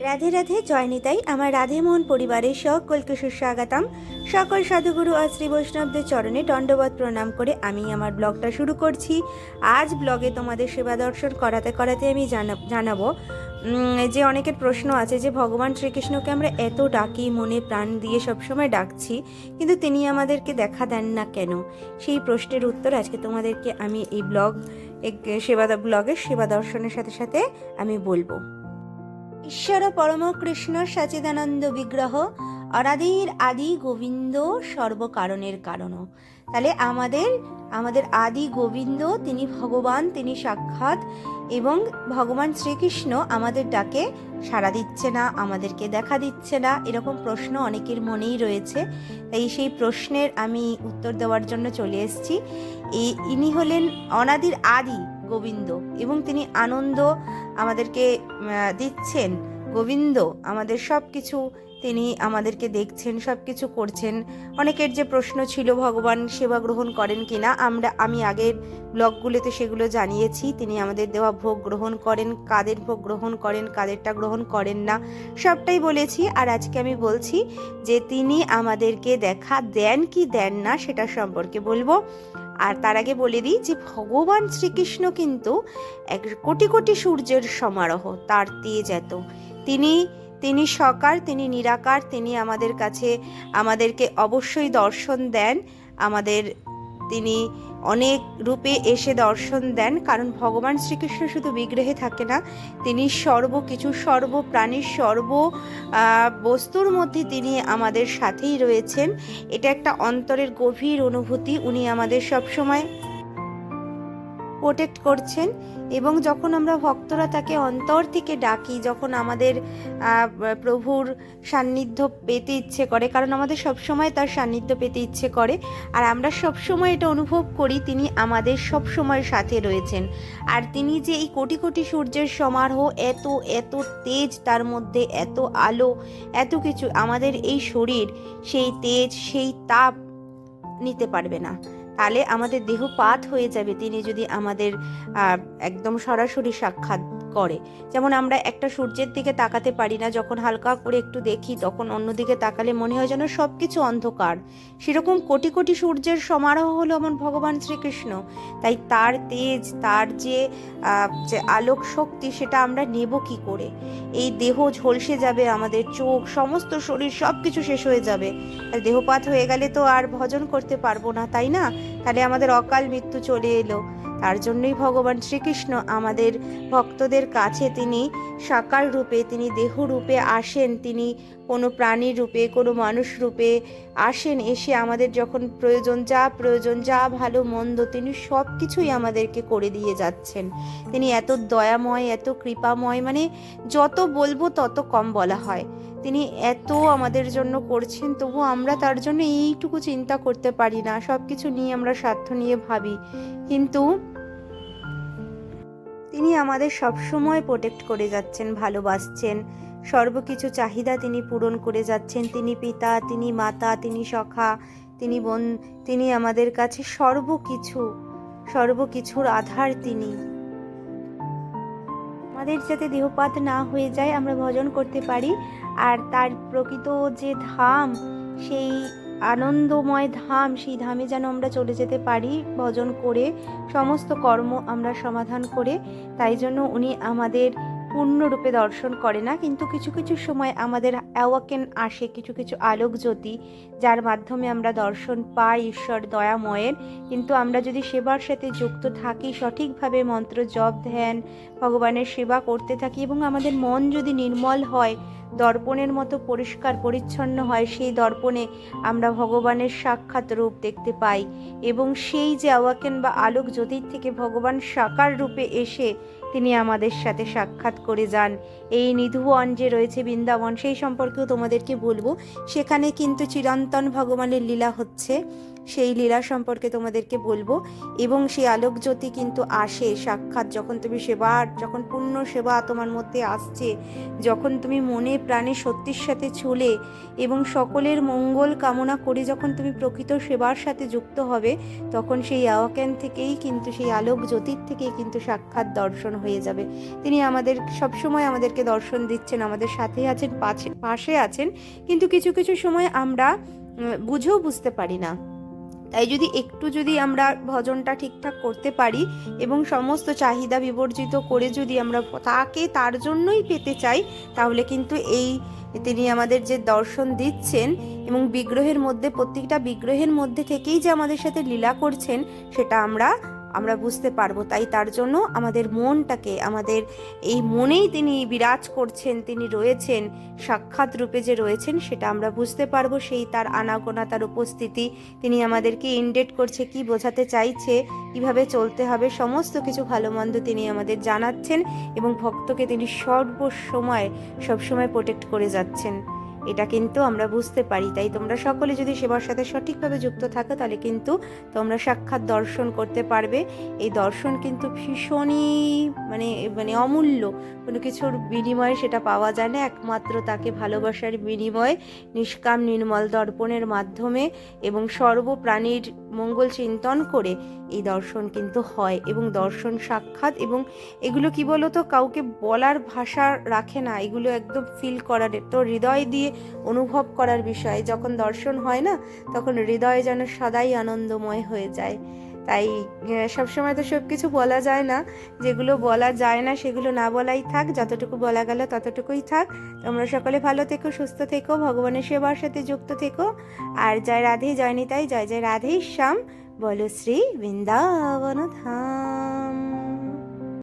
রাধে রাধে জয়নিতাই আমার রাধে মোহন পরিবারের সকলকে সুস্বাগতম। সকল সাধুগুরু আর শ্রী বৈষ্ণবদের চরণে দণ্ডবত প্রণাম করে আমি আমার ব্লগটা শুরু করছি। আজ ব্লগে তোমাদের সেবা দর্শন করাতে করাতে আমি জানা, জানাব যে অনেকের প্রশ্ন আছে যে, ভগবান শ্রীকৃষ্ণকে আমরা এত ডাকি, মনে প্রাণ দিয়ে সবসময় ডাকছি, কিন্তু তিনি আমাদেরকে দেখা দেন না কেন? সেই প্রশ্নের উত্তর আজকে তোমাদেরকে আমি এই ব্লগ সেবা ব্লগের সেবা দর্শনের সাথে সাথে আমি বলব। ঈশ্বর পরম কৃষ্ণ সচিদানন্দ বিগ্রহ অনাদির আদি গোবিন্দ সর্বকারণের কারণ তাহলে আমাদের আমাদের আদি গোবিন্দ, তিনি ভগবান, তিনি সাক্ষাৎ এবং ভগবান শ্রীকৃষ্ণ আমাদের ডাকে সাড়া দিচ্ছে না, আমাদেরকে দেখা দিচ্ছে না, এরকম প্রশ্ন অনেকের মনেই রয়েছে। তাই সেই প্রশ্নের আমি উত্তর দেওয়ার জন্য চলে এসেছি। ইনি হলেন অনাদির আদি গোবিন্দ এবং তিনি আনন্দ আমাদেরকে দিচ্ছেন। গোবিন্দ, আমাদের সব কিছু তিনি আমাদেরকে দেখছেন সব কিছু করছেন। অনেকের যে প্রশ্ন ছিল, ভগবান সেবা গ্রহণ করেন কি না আমরা, আমি আগের ব্লগগুলোতে সেগুলো জানিয়েছি। তিনি আমাদের দেওয়া ভোগ গ্রহণ করেন, কাদের ভোগ গ্রহণ করেন, কাদেরটা গ্রহণ করেন না, সবটাই বলেছি। আর আজকে আমি বলছি যে, তিনি আমাদেরকে দেখা দেন কি দেন না, সেটা সম্পর্কে বলব। আর তার আগে বলে দিই যে ভগবান শ্রীকৃষ্ণ কিন্তু এক কোটি কোটি সূর্যের সমারোহ, তার তেজ এত। তিনি তিনি সকার তিনি নিরাকার, তিনি আমাদের কাছে, আমাদেরকে অবশ্যই দর্শন দেন। আমাদের, তিনি অনেক রূপে এসে দর্শন দেন, কারণ ভগবান শ্রীকৃষ্ণ শুধু বিগ্রহে থাকে না, তিনি সর্ব কিছু, সর্ব প্রাণীর সর্ব বস্তুর মধ্যে তিনি আমাদের সাথেই রয়েছেন। এটা একটা অন্তরের গভীর অনুভূতি, উনি আমাদের সবসময় প্রোটেক্ট করছেন এবং যখন আমরা ভক্তরা তাকে অন্তর থেকে ডাকি, যখন আমাদের প্রভুর সান্নিধ্য পেতে ইচ্ছে করে, কারণ আমাদের সবসময় তার সান্নিধ্য পেতে ইচ্ছে করে, আর আমরা সবসময় এটা অনুভব করি তিনি আমাদের সবসময় সাথে রয়েছেন। আর তিনি যে এই কোটি কোটি সূর্যের সমারোহ, এত এত তেজ তার মধ্যে, এত আলো, এত কিছু আমাদের এই শরীর, সেই তেজ, সেই তাপ নিতে পারবে না। তাহলে আমাদের দেহ পাত হয়ে যাবে। তিনি যদি আমাদের একদম সরাসরি সাক্ষাৎ করে। যেমন আমরা একটা সূর্যের দিকে তাকাতে পারি না, যখন হালকা করে একটু দেখি, তখন অন্যদিকে তাকালে মনে হয় যেন সব কিছু অন্ধকার। সেরকম কোটি কোটি সূর্যের সমারোহ হলো আমার ভগবান শ্রীকৃষ্ণ। তাই তার তেজ, তার যে যে আলোক শক্তি, সেটা আমরা নেব কি করে? এই দেহ ঝলসে যাবে আমাদের চোখ, সমস্ত শরীর সব কিছু শেষ হয়ে যাবে। আর দেহপাত হয়ে গেলে তো আর ভজন করতে পারব না, তাই না? তাহলে আমাদের অকাল মৃত্যু চলে এলো। তার জন্যই ভগবান শ্রীকৃষ্ণ আমাদের ভক্তদের কাছে তিনি সাকার রূপে, তিনি দেহ রূপে আসেন, তিনি কোনো প্রাণীর রূপে, কোনো মানুষ রূপে আসেন, এসে আমাদের যখন প্রয়োজন যা প্রয়োজন, যা ভালো মন্দ, তিনি সব কিছুই আমাদেরকে করে দিয়ে যাচ্ছেন। তিনি এত দয়াময়, এত কৃপাময় মানে যত বলব তত কম বলা হয়। তিনি এত আমাদের জন্য করছেন, তবু আমরা তার জন্য এইটুকু চিন্তা করতে পারি না সব কিছু নিয়ে আমরা স্বার্থ নিয়ে ভাবি। কিন্তু তিনি আমাদের সবসময় প্রোটেক্ট করে যাচ্ছেন, ভালোবাসছেন। সর্বকিছু চাহিদা তিনি পূরণ করে যাচ্ছেন। তিনি পিতা, তিনি মাতা, তিনি সখা, তিনি বোন, তিনি আমাদের কাছে সর্বকিছু, সর্বকিছুর আধার তিনি। আমাদের যাতে দেহপাত না হয়ে যায়, আমরা ভজন করতে পারি। আর তার প্রকৃত যে ধাম, সেই আনন্দময় ধাম, সেই ধামে যেন আমরা চলে যেতে পারি, ভজন করে সমস্ত কর্ম আমরা সমাধান করে। তাই জন্য উনি আমাদের পূর্ণরূপে দর্শন করে না, কিন্তু কিছু কিছু সময় আমাদের অ্যাওয়াকেন আসে, কিছু কিছু আলোক জ্যোতি, যার মাধ্যমে আমরা দর্শন পাই, ঈশ্বর দয়াময়ের। কিন্তু আমরা যদি সেবার সাথে যুক্ত থাকি, সঠিকভাবে মন্ত্র জপ, ধ্যান, ভগবানের সেবা করতে থাকি এবং আমাদের মন যদি নির্মল হয়, দর্পণের মতো পরিষ্কার পরিচ্ছন্ন হয়, সেই দর্পণে আমরা ভগবানের সাক্ষাৎ রূপ দেখতে পাই এবং সেই যে আওয়াকেন বা আলোক জ্যোতির থেকে ভগবান সাকার রূপে এসে তিনি আমাদের সাথে সাক্ষাৎ করে যান। এই নিধুবন যে রয়েছে বৃন্দাবন, সেই সম্পর্কেও তোমাদেরকে বলব। সেখানে কিন্তু চিরন্তন ভগবানের লীলা হচ্ছে। সেই লীলা সম্পর্কে তোমাদেরকে বলব। এবং সেই আলোক জ্যোতি কিন্তু আসে সাক্ষাৎ যখন তুমি সেবার যখন পূর্ণ সেবা তোমার মধ্যে আসছে, যখন তুমি মনে প্রাণে সত্যির সাথে চলে এবং সকলের মঙ্গল কামনা করে যখন তুমি প্রকৃত সেবার সাথে যুক্ত হবে, তখন সেই আওয়াকেন থেকেই কিন্তু, সেই আলোক জ্যোতির থেকেই কিন্তু সাক্ষাৎ দর্শন হয়ে যাবে। তিনি আমাদের, সবসময় আমাদেরকে দর্শন দিচ্ছেন, আমাদের সাথে আছেন পাশে পাশে আছেন। কিন্তু কিছু কিছু সময় আমরা বুঝেও বুঝতে পারি না। তাই যদি একটু যদি আমরা ভজনটা ঠিকঠাক করতে পারি এবং সমস্ত চাহিদা বিবর্জিত করে যদি আমরা তাকে তার জন্যই পেতে চাই, তাহলে কিন্তু এই তিনি আমাদের যে দর্শন দিচ্ছেন এবং বিগ্রহের মধ্যে, প্রত্যেকটা বিগ্রহের মধ্যে থেকেই যে আমাদের সাথে লীলা করছেন, সেটা আমরা আমরা বুঝতে পারব, তাই তার জন্য আমাদের মনটাকে, আমাদের এই মনেই তিনি বিরাজ করছেন, তিনি রয়েছেন, সাক্ষাৎ রূপে যে রয়েছেন, সেটা আমরা বুঝতে পারব, সেই তার আনাগোনা, তার উপস্থিতি তিনি আমাদেরকে ইন্ডেট করছে, কি বোঝাতে চাইছে, কীভাবে চলতে হবে, সমস্ত কিছু ভালো মন্দ তিনি আমাদের জানাচ্ছেন এবং ভক্তকে তিনি সর্বসময়, সবসময় প্রোটেক্ট করে যাচ্ছেন। এটা কিন্তু আমরা বুঝতে পারি। তাই তোমরা সকলে যদি সেবার সাথে সঠিকভাবে যুক্ত থাকো, তাহলে কিন্তু তোমরা সাক্ষাৎ দর্শন করতে পারবে। এই দর্শন কিন্তু ভীষণই মানে মানে অমূল্য। কোনো কিছুর বিনিময়ে সেটা পাওয়া যায় না। একমাত্র তাকে ভালোবাসার বিনিময়ে, নিষ্কাম নির্মল দর্পণের মাধ্যমে এবং সর্বপ্রাণীর মঙ্গল চিন্তন করে এই দর্শন কিন্তু হয় এবং দর্শন সাক্ষাৎ এবং এগুলো কি বলতো? কাউকে বলার ভাষা রাখে না। এগুলো একদম ফিল করার তো হৃদয় দিয়ে অনুভব করার বিষয়। যখন দর্শন হয় না, তখন হৃদয় যেন সদাই আনন্দময় হয়ে যায়। তাই সবসময় তো সব কিছু বলা যায় না। যেগুলো বলা যায় না, সেগুলো না বলাই থাক। যতটুকু বলা গেল ততটুকুই থাক। তোমরা সকলে ভালো থেকো, সুস্থ থেকো, ভগবানের সেবার সাথে যুক্ত থেকো। আর জয় রাধে, জয় নিতাই, জয় জয় রাধে শ্যাম বলো শ্রী বৃন্দাবন ধাম